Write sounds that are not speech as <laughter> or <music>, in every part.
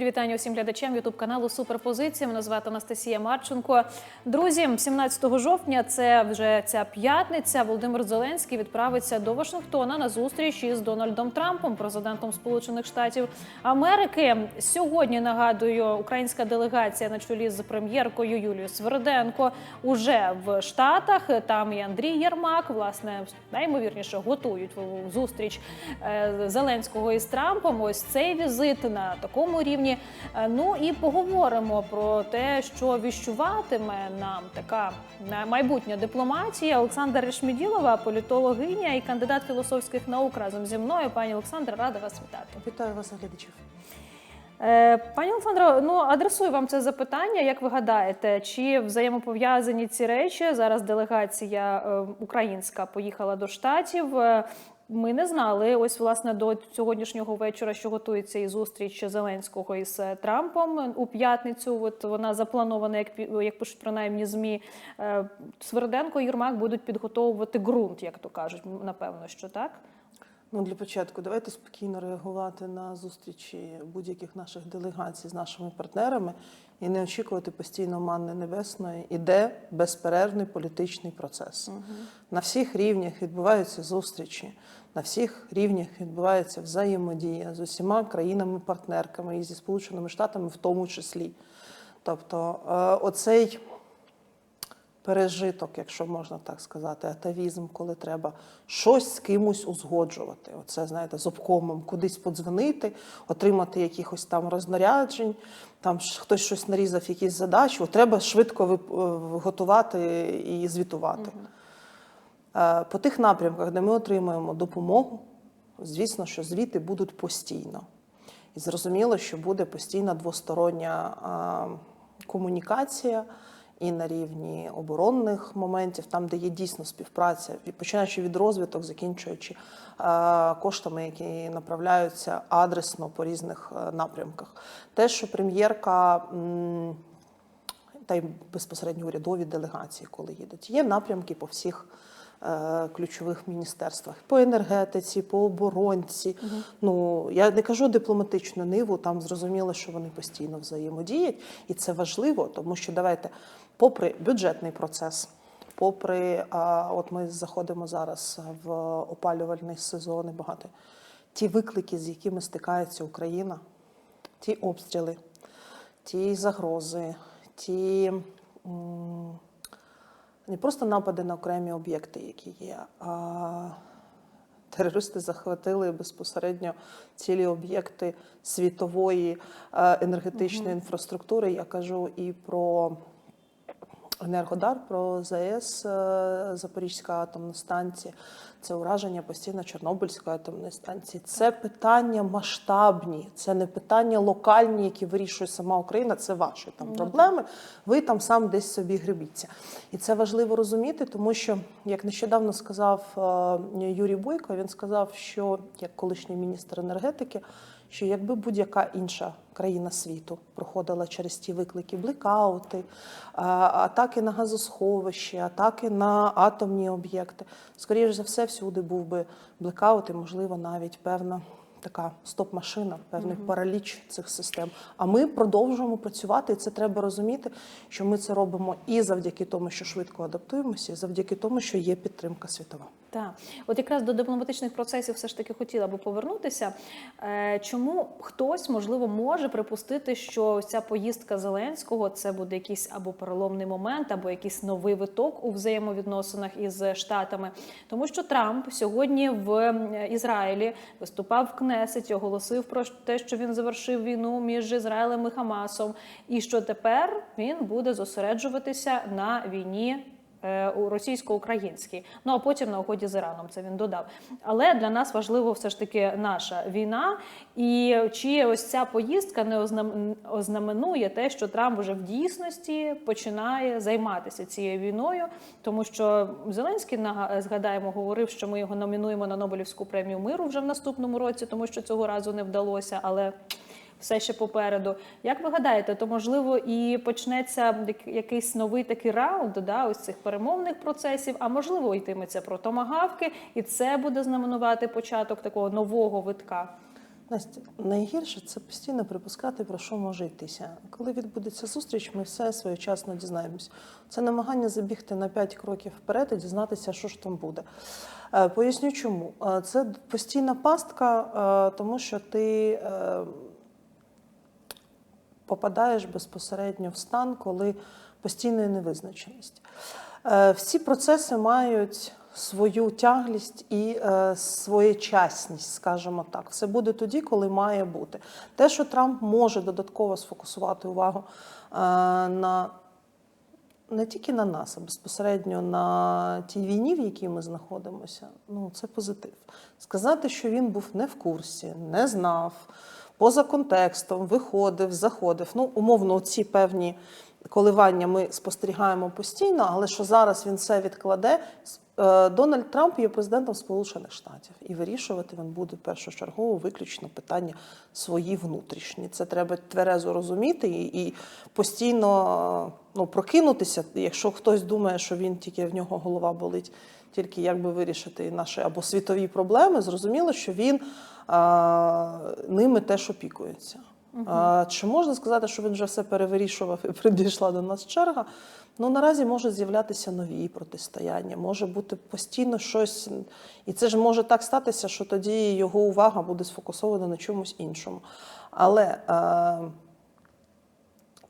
Щирі вітання усім глядачам ютуб каналу Суперпозиція. Мене звати Анастасія Марченко. Друзі, 17 жовтня, це вже ця п'ятниця. Володимир Зеленський відправиться до Вашингтона на зустріч із Дональдом Трампом, президентом Сполучених Штатів Америки. Сьогодні нагадую, українська делегація на чолі з прем'єркою Юлією Сверденко уже в Штатах. Там і Андрій Єрмак, власне, наймовірніше готують зустріч е, Зеленського із Трампом. Ось цей візит на такому рівні. Е, Ну і поговоримо про те, що віщуватиме нам така майбутня дипломатія. Олександра Решміділова, політологиня і кандидат філософських наук разом зі мною. Пані Олександра, рада вас вітати. Вітаю вас, глядачів. Е, Пані Олександро, ну адресую вам це запитання. Як ви гадаєте, чи взаємопов'язані ці речі? Зараз делегація е, українська поїхала до штатів. Ми не знали. Ось власне до сьогоднішнього вечора, що готується і зустріч Зеленського із е, Трампом у п'ятницю. От вона запланована, як як пишуть принаймні змі. Е, Сверденко і Єрмак будуть підготовувати ґрунт, як то кажуть. Напевно, що так. Ну, для початку давайте спокійно реагувати на зустрічі будь-яких наших делегацій з нашими партнерами і не очікувати постійно манни небесної. Іде безперервний політичний процес. На всіх рівнях відбуваються зустрічі, на всіх рівнях відбувається взаємодія з усіма країнами-партнерками і зі Сполученими Штатами, в тому числі. Тобто, е, оцей пережиток, якщо можна так сказати, атавізм, коли треба щось з кимось узгоджувати. Оце, знаєте, з обкомом кудись подзвонити, отримати якихось там рознаряджень, там хтось щось нарізав, якісь задачі, от треба швидко е, готувати і звітувати. Е, По тих напрямках, де ми отримуємо допомогу, звісно, що звіти будуть постійно. І зрозуміло, що буде постійна двостороння комунікація і на рівні оборонних моментів, там, де є дійсно співпраця, починаючи від розвиток, закінчуючи а, коштами, які направляються адресно по різних е, напрямках. Те, що прем'єрка. та й безпосередньо урядові делегації, коли їдуть. Є напрямки по всіх е, ключових міністерствах по енергетиці, по оборонці. Ну я не кажу дипломатичну ниву, там зрозуміло, що вони постійно взаємодіють, і це важливо, тому що давайте, попри бюджетний процес. Попри, а, от ми заходимо зараз в опалювальний сезон і багато ті виклики, з якими стикається Україна, ті обстріли, ті загрози, ті м, не просто напади на окремі об'єкти, які є, а терористи захватили безпосередньо цілі об'єкти світової енергетичної інфраструктури. Я кажу і про Енергодар про ЗАЕС е, Запорізька атомна станція, це ураження постійно Чорнобильської атомної станції. Це питання масштабні, це не питання локальні, які вирішує сама Україна. Це ваші там проблеми. Ви там сам десь собі гребіться. І це важливо розуміти, тому що, як нещодавно сказав е, Юрій Бойко, він сказав, що як колишній міністр енергетики що якби будь-яка інша країна світу проходила через ті виклики, блекаути, атаки на газосховищі, атаки на атомні об'єкти, скоріш за все, всюди був би блекаут і, можливо, навіть певна. Така стоп-машина, певний параліч цих систем. А ми продовжуємо працювати, і це треба розуміти, що ми це робимо і завдяки тому, що швидко адаптуємося, і завдяки тому, що є підтримка світова. Так, от якраз до дипломатичних процесів все ж таки хотіла би повернутися. Е, Чому хтось можливо може припустити, що ця поїздка Зеленського це буде якийсь або переломний момент, або якийсь новий виток у взаємовідносинах із штатами? Тому що Трамп сьогодні в Ізраїлі виступав в Кнесеті, оголосив про те, що він завершив війну між Ізраїлем і Хамасом, і що тепер він буде зосереджуватися на війні е, у російсько-українській, ну а потім на угоді з Іраном. Це він додав. Але для нас важливо все ж таки наша війна. І чи ось ця поїздка не ознаменує те, що Трамп вже в дійсності починає займатися цією війною, тому що Зеленський згадаємо, говорив, що ми його номінуємо на Нобелівську премію миру вже в наступному році, тому що цього разу не вдалося, але. Все ще попереду. Як ви гадаєте, то можливо і почнеться якийсь новий такий раунд да, ось цих перемовних процесів, а можливо йтиметься про томагавки, і це буде знаменувати початок такого нового витка. Настя, найгірше це постійно припускати, про що може йтися. Коли відбудеться зустріч, ми все своєчасно дізнаємось. Це намагання забігти на 5 кроків вперед і дізнатися, що ж там буде. Е, Поясню чому. Е, Це постійна пастка, е, тому що ти попадаєш безпосередньо в стан, коли постійної невизначеність. Е, Всі процеси мають свою тяглість і е, своєчасність, скажімо так. Все буде тоді, коли має бути. Те, що Трамп може додатково сфокусувати увагу е, на не тільки на нас, а безпосередньо на тій війні, в якій ми знаходимося, ну це позитив. Сказати, що він був не в курсі, не знав, поза контекстом, виходив, заходив. Ну, умовно, ці певні коливання ми спостерігаємо постійно, але що зараз він все відкладе. Е, Дональд Трамп є президентом Сполучених Штатів, і вирішувати він буде першочергово виключно питання свої внутрішні. Це треба тверезо розуміти і, і постійно ну, прокинутися. Якщо хтось думає, що він тільки в нього голова болить, тільки як би вирішити наші або світові проблеми, зрозуміло, що він а, ними теж опікується. А, чи можна сказати, що він вже все перевирішував і прийшла до нас черга? Ну наразі можуть з'являтися нові протистояння, може бути постійно щось, і це ж може так статися, що тоді його увага буде сфокусована на чомусь іншому. Але е,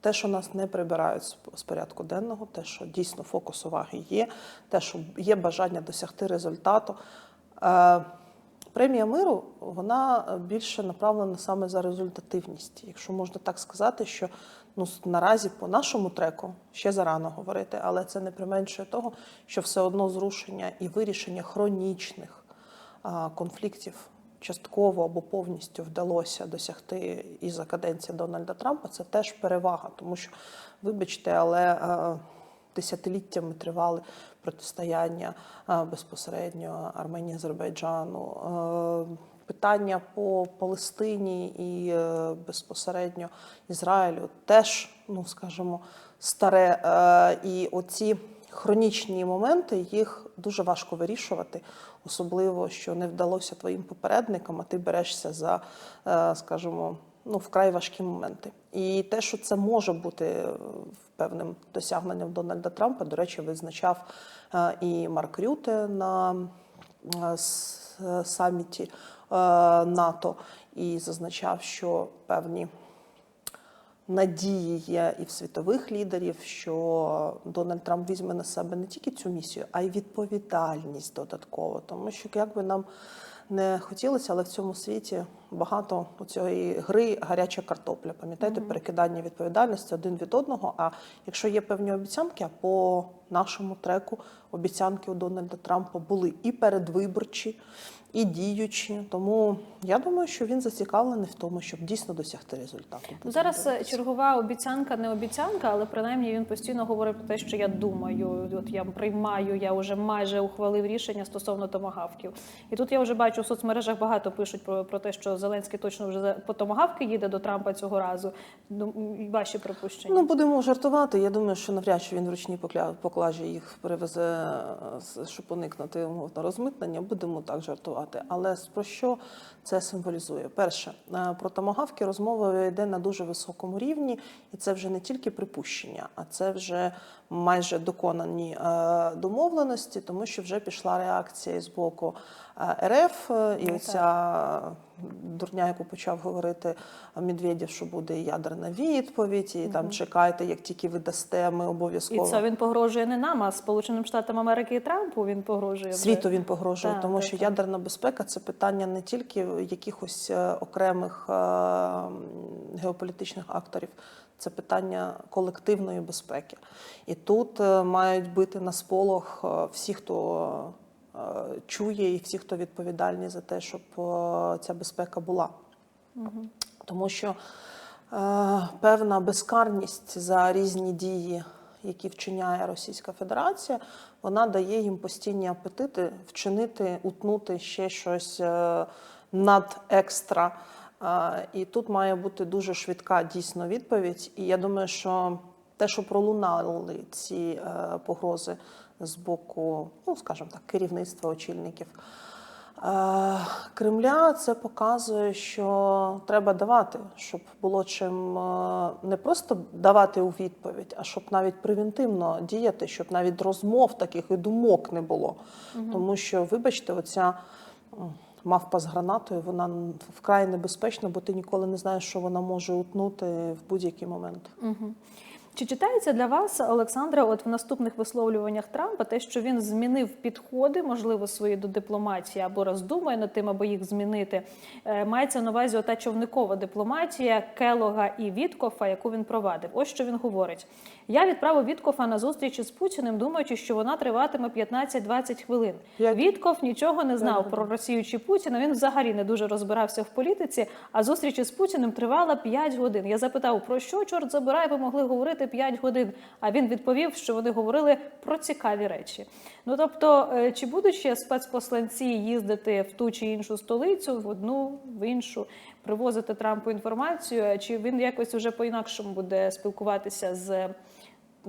те, що нас не прибирають з- порядку денного, те, що дійсно фокус уваги є, те, що є бажання досягти результату. Е, Премія миру вона більше направлена саме за результативність. Якщо можна так сказати, що ну наразі по нашому треку ще зарано говорити, але це не применшує того, що все одно зрушення і вирішення хронічних а, конфліктів частково або повністю вдалося досягти і за каденції Дональда Трампа, це теж перевага, тому що, вибачте, але е, десятиліттями тривали протистояння е, безпосередньо Арменії, Азербайджану. е, Питання по Палестині і безпосередньо Ізраїлю теж, ну скажімо, старе. І оці хронічні моменти їх дуже важко вирішувати, особливо що не вдалося твоїм попередникам, а ти берешся за, е, скажімо, ну, вкрай важкі моменти. І те, що це може бути е, певним досягненням Дональда Трампа, до речі, визначав е, і Марк Рюте на саміті НАТО і зазначав, що певні надії є і в світових лідерів, що Дональд Трамп візьме на себе не тільки цю місію, а й відповідальність додатково. Тому що як би нам не хотілося, але в цьому світі багато у цієї гри гаряча картопля. Пам'ятаєте, перекидання відповідальності один від одного. А якщо є певні обіцянки, а по нашому треку обіцянки у Дональда Трампа були і передвиборчі, і діючі. Тому я думаю, що він зацікавлений в тому, щоб дійсно досягти результату. Ну, Зараз е, чергова обіцянка, не обіцянка, але принаймні він постійно говорить про те, що я думаю. От я приймаю, я вже майже ухвалив рішення стосовно томагавків. І тут я вже бачу в соцмережах багато пишуть про, про те, що Зеленський точно вже по томагавки їде до Трампа цього разу. Ну, ваші припущення. Ну, будемо жартувати. Я думаю, що навряд чи він в ручній поклажі їх перевезе, е, щоб уникнути умовно розмитнення. Будемо так жартувати. Але про що це символізує? Перше, е, про томагавки розмова йде на дуже високому рівні, і це вже не тільки припущення, а це вже майже доконані е, домовленості, тому що вже пішла реакція з боку е, РФ, е, і Ну, оця дурня, яку почав говорити Медведєв, що буде ядерна відповідь, і там чекайте, як тільки ви дасте, ми І обов'язково. це він погрожує не нам, а Сполученим Штатам Америки і Трампу. Він погрожує. Світу він погрожує, Так, тому так, що так. ядерна безпека це питання не тільки якихось окремих геополітичних акторів, це питання колективної безпеки. І тут е, мають бити на сполох е, всі, хто е, чує, і всі, хто відповідальні за те, щоб ця безпека була. Тому що е, певна безкарність за різні дії, які вчиняє Російська Федерація, вона дає їм постійні апетити вчинити, утнути ще щось над екстра. І тут має бути дуже швидка дійсно відповідь. І я думаю, що те, що пролунали ці е, погрози з боку, ну скажімо так, керівництва очільників Е, Кремля це показує, що треба давати, щоб було чим е, не просто давати у відповідь, а щоб навіть превентивно діяти, щоб навіть розмов таких і думок не було. Тому що, вибачте, оця мавпа з гранатою, вона вкрай небезпечна, бо ти ніколи не знаєш, що вона може утнути в будь-який момент. Угу. Чи читається для вас, Олександра, от в наступних висловлюваннях Трампа те, що він змінив підходи, можливо, свої до дипломатії або роздумує над тим, аби їх змінити? Е, Мається на увазі ота човникова дипломатія Келога і Віткофа, яку він провадив. Ось що він говорить: я відправив Віткофа на зустріч із Путіним, думаючи, що вона триватиме 15-20 хвилин. П'ять- Вітков нічого не знав про Росію чи Путіна. Він взагалі не дуже розбирався в політиці. А зустріч із Путіним тривала 5 годин. Я запитав, про що чорт забирай, ви могли говорити 5 годин. А він відповів, що вони говорили про цікаві речі. Ну тобто, е, чи будуть ще спецпосланці їздити в ту чи іншу столицю, в одну, в іншу, привозити Трампу інформацію, чи він якось вже по-інакшому буде спілкуватися з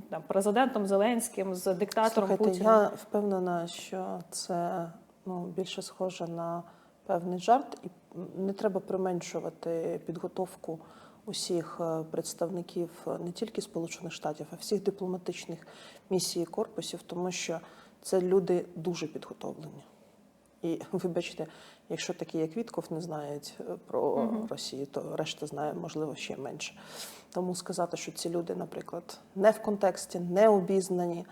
там, президентом Зеленським, з диктатором Слухайте, Путіним? я впевнена, що це ну, більше схоже на певний жарт, і не треба применшувати підготовку усіх е, представників е, не тільки Сполучених Штатів, а всіх дипломатичних місій і корпусів, тому що це люди дуже підготовлені. І <laughs> вибачте, якщо такі, як Вітков, не знають е, про Росію, то решта знає, можливо, ще менше. Тому сказати, що ці люди, наприклад, не в контексті, не обізнані,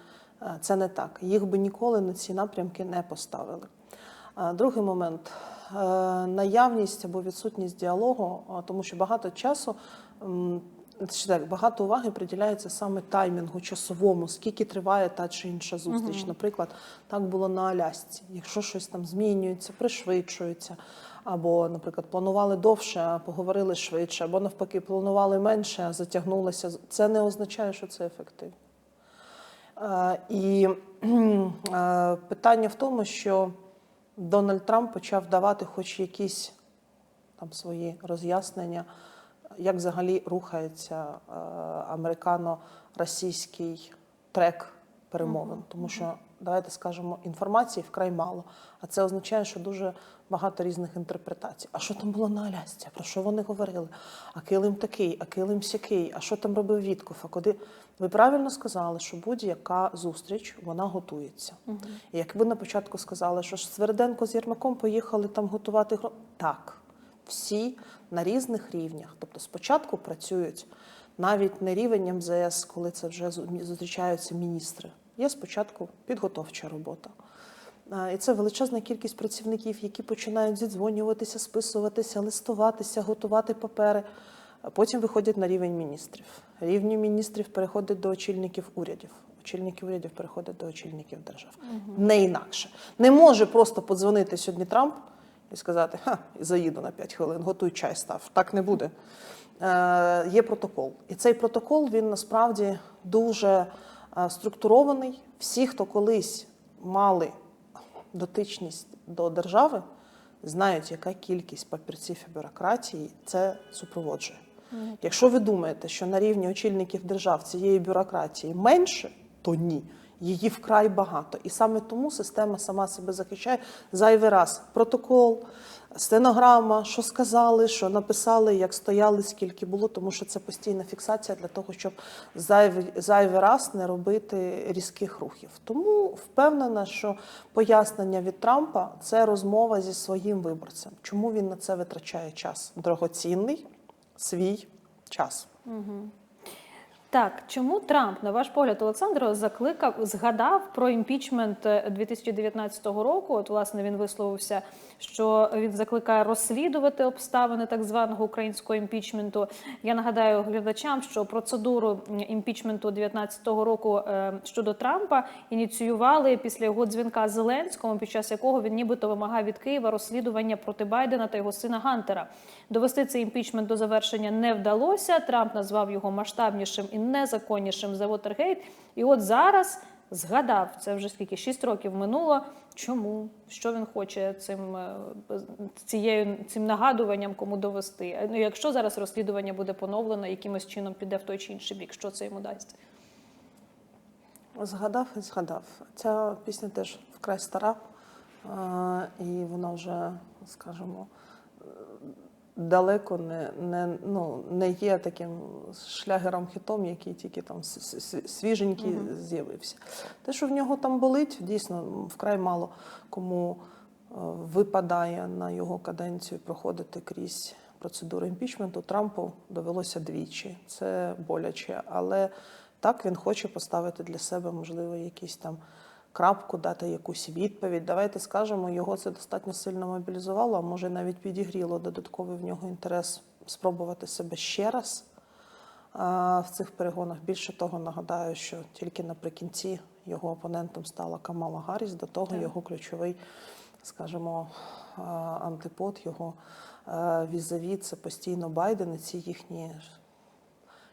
це не так. Їх би ніколи на ці напрямки не поставили. Другий момент наявність або відсутність діалогу, тому що багато часу. так, багато уваги приділяється саме таймінгу часовому, скільки триває та чи інша зустріч. Наприклад, так було на Алясці. Якщо щось там змінюється, пришвидшується, або, наприклад, планували довше, а поговорили швидше, або навпаки, планували менше, а затягнулося. Це не означає, що це ефективно. Е, І е, питання в тому, що Дональд Трамп почав давати хоч якісь там свої роз'яснення, як взагалі рухається е, американо-російський трек перемовин. Тому що, давайте скажемо, інформації вкрай мало. А це означає, що дуже багато різних інтерпретацій. А що там було на Алясці? Про що вони говорили? А килим такий, а килим сякий, а що там робив Вітков? А куди? Ви правильно сказали, що будь-яка зустріч вона готується. І як ви на початку сказали, що ж Сверденко з Єрмаком поїхали там готувати гро... Так, всі на різних рівнях. Тобто спочатку працюють навіть не рівень МЗС, коли це вже зу- зустрічаються міністри. Є спочатку підготовча робота. І це величезна кількість працівників, які починають зідзвонюватися, списуватися, листуватися, готувати папери. Потім виходять на рівень міністрів. Рівні міністрів переходять до очільників урядів. Очільники урядів переходять до очільників держав. Не інакше. Не може просто подзвонити сьогодні Трамп і сказати: Ха, заїду на 5 хвилин, готуй чай став. Так не буде. Е, є протокол. І цей протокол він насправді дуже структурований. Всі, хто колись мали дотичність до держави, знають, яка кількість папірців і бюрократії це супроводжує. Якщо ви думаєте, що на рівні очільників держав цієї бюрократії менше, то ні. Її вкрай багато. І саме тому система сама себе захищає зайвий раз. Протокол, стенограма, що сказали, що написали, як стояли, скільки було, тому що це постійна фіксація для того, щоб зайвий, зайвий раз не робити різких рухів. Тому впевнена, що пояснення від Трампа це розмова зі своїм виборцем. Чому він на це витрачає час? Дорогоцінний свій час. Так, чому Трамп, на ваш погляд, Олександро, закликав, згадав про імпічмент е, 2019 року? От, власне, він висловився, що він закликає розслідувати обставини так званого українського імпічменту. Я нагадаю глядачам, що процедуру імпічменту 2019 року е, щодо Трампа ініціювали після його дзвінка Зеленському, під час якого він нібито вимагав від Києва розслідування проти Байдена та його сина Гантера. Довести цей імпічмент до завершення не вдалося. Трамп назвав його масштабнішим і незаконнішим за Вотергейт. І от зараз згадав це вже скільки шість років минуло. Чому що він хоче цим е, цією цим нагадуванням кому довести? Ну якщо зараз розслідування буде поновлено, якимось чином піде в той чи інший бік, що це йому дасть? Згадав і згадав. Ця пісня теж вкрай стара. Е, І вона вже, скажімо, далеко не, не, ну, не є таким шлягером-хітом, який тільки там свіженький з'явився. Те, що в нього там болить, дійсно вкрай мало кому е, випадає на його каденцію проходити крізь процедуру імпічменту. Трампу довелося двічі. Це боляче, але так він хоче поставити для себе, можливо, якісь там крапку, дати якусь відповідь. Давайте скажемо, його це достатньо сильно мобілізувало, а може навіть підігріло додатковий в нього інтерес спробувати себе ще раз в цих перегонах. Більше того, нагадаю, що тільки наприкінці його опонентом стала Камала Гарріс, до того Так. його ключовий, скажімо, антипод, його візаві це постійно Байден і ці їхні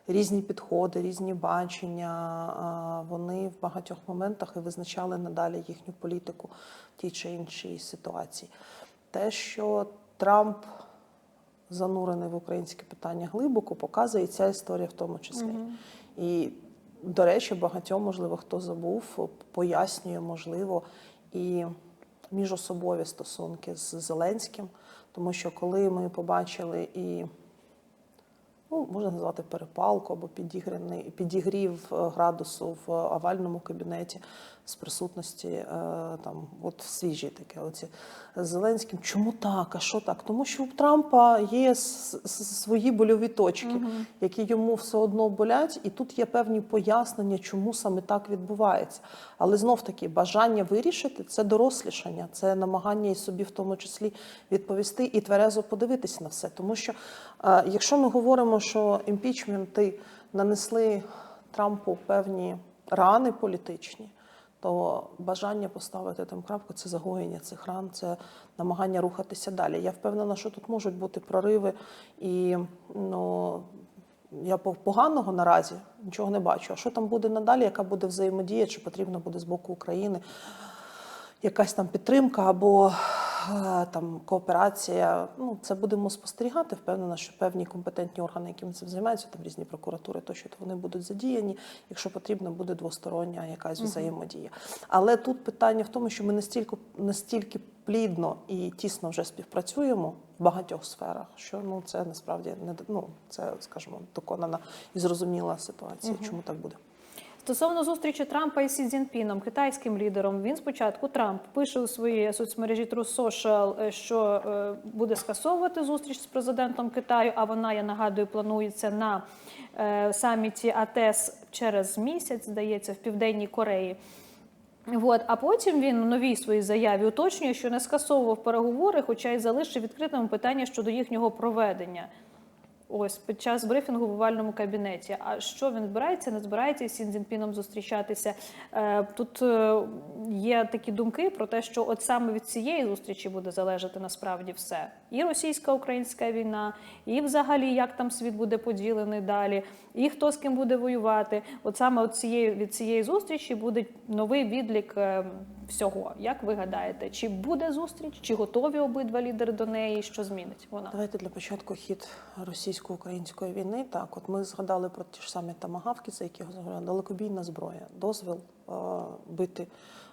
різні підходи, різні бачення. Вони в багатьох моментах і визначали надалі їхню політику в тій чи іншій ситуації. Те, що Трамп занурений в українське питання глибоко, показує і ця історія в тому числі. І, до речі, багатьом, можливо, хто забув, пояснює, можливо, і міжособові стосунки з Зеленським. Тому що коли ми побачили і ну, можна назвати перепалку або підігрів е, градусу в овальному кабінеті з присутності е, там, от свіжі таке. Оці з Зеленським. Чому так? А що так? Тому що у Трампа є свої больові точки, які йому все одно болять, і тут є певні пояснення, чому саме так відбувається. Але знов таки бажання вирішити це дорослішання, це намагання і собі в тому числі відповісти і тверезо подивитись на все. Тому що е, якщо ми говоримо, що імпічменти нанесли Трампу певні рани політичні, то бажання поставити там крапку це загоєння цих ран, це намагання рухатися далі. Я впевнена, що тут можуть бути прориви, і ну я по- поганого наразі нічого не бачу. А що там буде надалі? Яка буде взаємодія? Чи потрібна буде з боку України якась там підтримка або там кооперація? Ну це будемо спостерігати. Впевнена, що певні компетентні органи, якими цим займаються, там різні прокуратури, тощо то вони будуть задіяні. Якщо потрібно, буде двостороння якась взаємодія. Але тут питання в тому, що ми настільки настільки плідно і тісно вже співпрацюємо в багатьох сферах, що ну це насправді не ну, це, скажімо, доконана і зрозуміла ситуація, чому так буде. Стосовно зустрічі Трампа із Сі Цзіньпіном, китайським лідером, він спочатку Трамп пише у своїй соцмережі True Social, е, що е, буде скасовувати зустріч з президентом Китаю. А вона, я нагадую, планується на е, саміті АТЕС через місяць, здається, в південній Кореї. От, а потім він у новій своїй заяві уточнює, що не скасовував переговори, хоча й залишив відкритим питання щодо їхнього проведення. Ось під час брифінгу в овальному кабінеті. А що він збирається? Не збирається з Сін зустрічатися? Е, Тут е, є такі думки про те, що от саме від цієї зустрічі буде залежати насправді все. І російсько-українська війна, і взагалі як там світ буде поділений далі, і хто з ким буде воювати. От саме от цієї від цієї зустрічі буде новий відлік е, всього. Як ви гадаєте, чи буде зустріч, чи готові обидва лідери до неї? Що змінить вона? Давайте для початку хід російсько-української війни. Так, от ми згадали про ті ж самі тамагавки, за які говорили, далекобійна зброя, дозвіл е, бити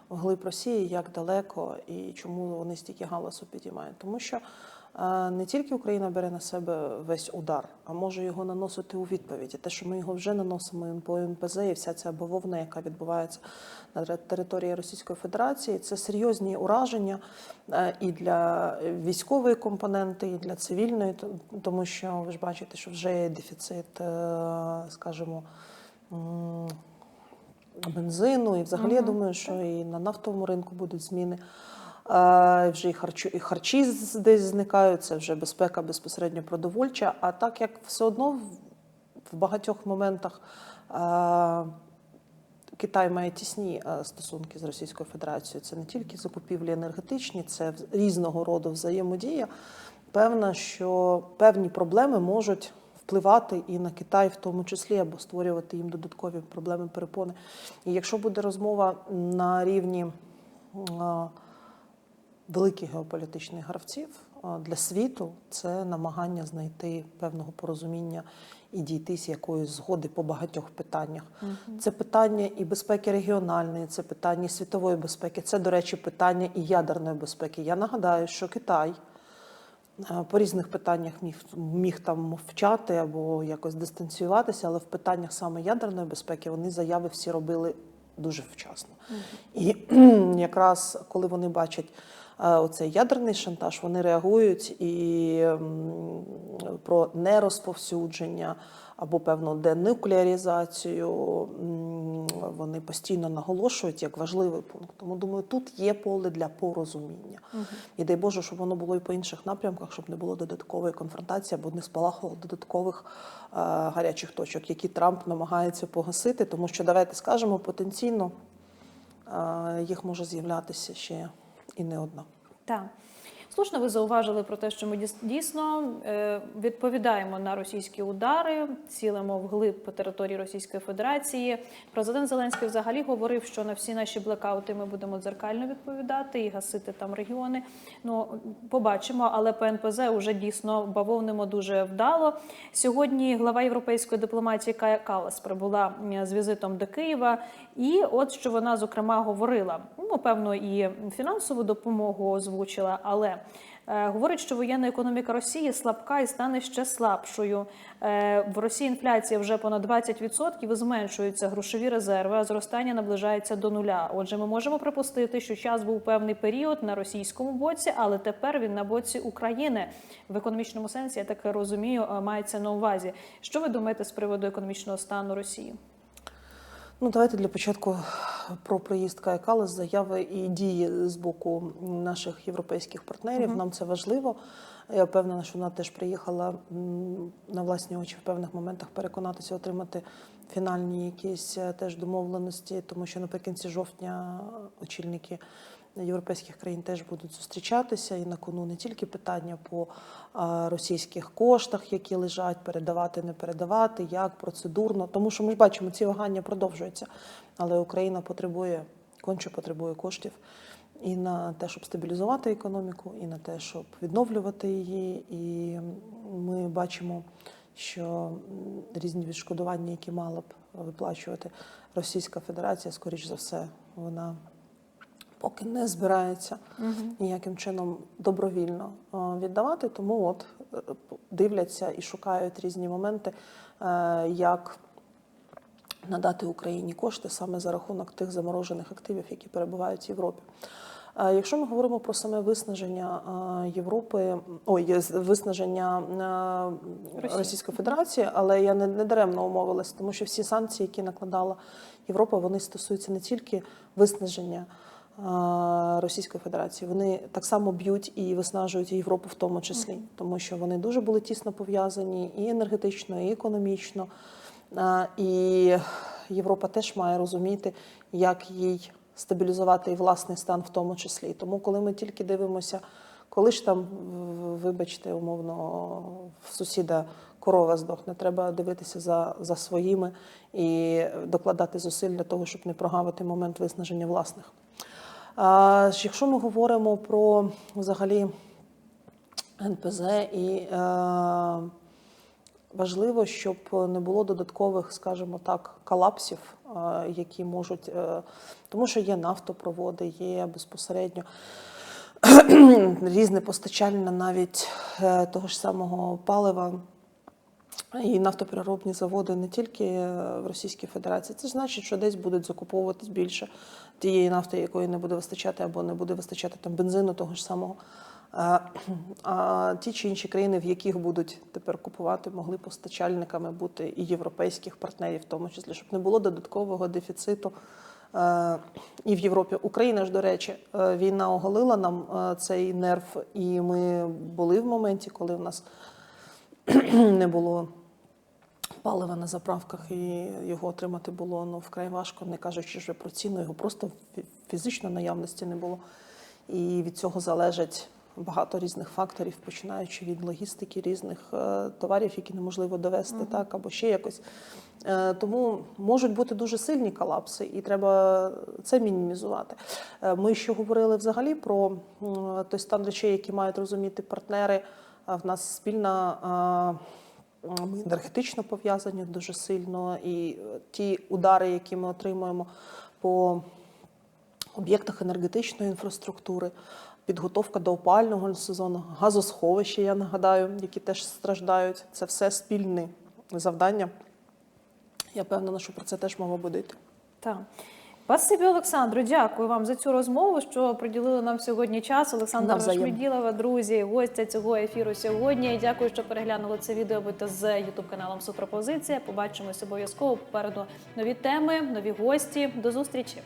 вглиб Росії, як далеко і чому вони стільки галасу підіймають. Тому що не тільки Україна бере на себе весь удар, а може його наносити у відповідь. Те, що ми його вже наносимо по МПЗ, і вся ця бавовна, яка відбувається на території Російської Федерації, це серйозні ураження е, і для військової компоненти, і для цивільної, тому що ви ж бачите, що вже є дефіцит, е, скажімо. Бензину, і взагалі я думаю, що і на нафтовому ринку будуть зміни. Е, Вже і харчі, і харчі десь зникають, це вже безпека безпосередньо продовольча. А так як все одно в, багатьох моментах е, Китай має тісні е, стосунки з Російською Федерацією. Це не тільки закупівлі енергетичні, це різного роду взаємодія. Певно, що певні проблеми можуть впливати і на Китай, в тому числі, або створювати їм додаткові проблеми перепони. І якщо буде розмова на рівні. Великих геополітичних гравців, для світу це намагання знайти певного порозуміння і дійти з якоїсь згоди по багатьох питаннях. Це питання і безпеки регіональної, це питання і світової безпеки, це, до речі, питання і ядерної безпеки. Я нагадаю, що Китай е, по різних питаннях міг, міг там мовчати або якось дистанціюватися, але в питаннях саме ядерної безпеки вони заяви всі робили дуже вчасно. І якраз коли вони бачать оцей ядерний шантаж, вони реагують і про нерозповсюдження або певну денуклеарізацію вони постійно наголошують як важливий пункт. Тому думаю, тут є поле для порозуміння. І дай Боже, щоб воно було і по інших напрямках, щоб не було додаткової конфронтації або не спалахувало додаткових е, гарячих точок, які Трамп намагається погасити, тому що давайте скажемо потенційно е, їх може з'являтися ще і не одна. Так. Слушно, ви зауважили про те, що ми дійс- дійсно е, відповідаємо на російські удари, цілимо вглиб по території Російської Федерації. Президент Зеленський взагалі говорив, що на всі наші блекаути ми будемо дзеркально відповідати і гасити там регіони. Ну побачимо, але по НПЗ вже дійсно бавовнимо дуже вдало. Сьогодні глава європейської дипломатії Кая Калас прибула з візитом до Києва. І от що вона зокрема говорила, ну певно, і фінансову допомогу озвучила, але говорить, що воєнна економіка Росії слабка і стане ще слабшою. Е, в Росії інфляція вже понад 20% і зменшуються грошові резерви, а зростання наближається до нуля. Отже, ми можемо припустити, що час був певний період на російському боці, але тепер він на боці України в економічному сенсі. Я так розумію, е, мається на увазі. Що ви думаєте з приводу економічного стану Росії? Ну, давайте для початку про приїзд Кая з заяви і дії з боку наших європейських партнерів. Нам це важливо. Я впевнена, що вона теж приїхала на власні очі в певних моментах переконатися, отримати фінальні якісь е, теж домовленості, тому що наприкінці жовтня очільники європейських країн теж будуть зустрічатися і на кону не тільки питання по російських коштах, які лежать, передавати, не передавати, як процедурно. Тому що ми ж бачимо, ці вагання продовжуються, але Україна потребує конче потребує коштів і на те, щоб стабілізувати економіку, і на те, щоб відновлювати її. І ми бачимо, що різні відшкодування, які мала б виплачувати Російська Федерація, скоріш за все, вона поки не збирається ніяким чином добровільно е, віддавати. Тому от е, дивляться і шукають різні моменти, е, як надати Україні кошти саме за рахунок тих заморожених активів, які перебувають в Європі. Якщо ми говоримо про саме виснаження Європи, ой, виснаження Росії. Російської Федерації, але я не, не даремно умовилась, тому що всі санкції, які накладала Європа, вони стосуються не тільки виснаження Російської Федерації, вони так само б'ють і виснажують Європу в тому числі, тому що вони дуже були тісно пов'язані і енергетично, і економічно. І Європа теж має розуміти, як їй стабілізувати і власний стан в тому числі. Тому, коли ми тільки дивимося, коли ж там, вибачте, умовно, в сусіда корова здохне, треба дивитися за, за своїми і докладати зусиль для того, щоб не прогавити момент виснаження власних. Якщо ми говоримо про взагалі НПЗ і е, важливо, щоб не було додаткових, скажімо так, колапсів, е, які можуть, е, тому що є нафтопроводи, є безпосередньо <clears throat> різне постачання навіть того ж самого палива. І нафтопереробні заводи не тільки в Російській Федерації. Це значить, що десь будуть закуповуватись більше тієї нафти, якої не буде вистачати, або не буде вистачати там бензину того ж самого. <clears throat> А, ті чи інші країни, в яких будуть тепер купувати, могли постачальниками бути і європейських партнерів, в тому числі, щоб не було додаткового дефіциту. І в Європі Україна ж, до речі, е, війна оголила нам е, цей нерв, і ми були в моменті, коли в нас <clears throat> не було палива на заправках, і його отримати було ну, вкрай важко, не кажучи вже про ціну, його просто фі- фізично наявності не було. І від цього залежать багато різних факторів, починаючи від логістики різних е, товарів, які неможливо довести, так або ще якось. Е, Тому можуть бути дуже сильні колапси, і треба це мінімізувати. Е, Ми ще говорили взагалі про той стан речей, які мають розуміти партнери. В нас спільна. е, ми енергетично пов'язані дуже сильно, і е, ті удари, які ми отримуємо по об'єктах енергетичної інфраструктури, підготовка до опального сезону, газосховища, я нагадаю, які теж страждають. Це все спільне завдання. Я впевнена, що про це теж мова буде йти. Так. Спасибі, Олександру. Дякую вам за цю розмову, що приділили нам сьогодні час. Олександра. Шміділова, друзі, гостя цього ефіру сьогодні. Дякую, що переглянули це відео. Будьте з Ютуб каналом Супропозиція. Побачимось обов'язково. Попереду нові теми, нові гості. До зустрічі.